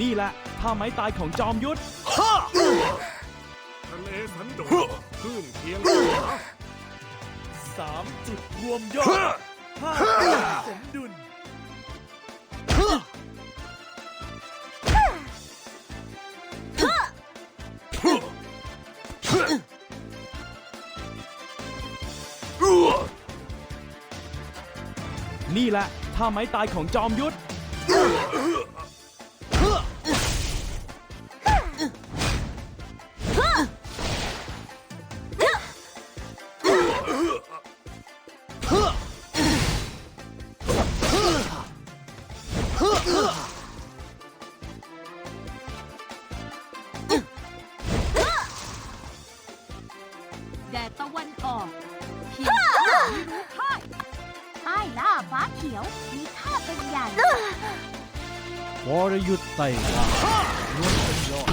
นี่แหละท่าไม้ตายของจอมยุทธ ทะเลสันโดษคลื่นเคียงสามจุดรวมยอดห้าสมดุล นี่แหละท่าไม้ตายของจอมยุทธแดดตะวันออก เพียงไม่รู้ค่ายใต้ล่าฟ้าเขียวมีท่าเป็นใหญ่วรยุทธ์ไต่ลาล้วนเป็นยอด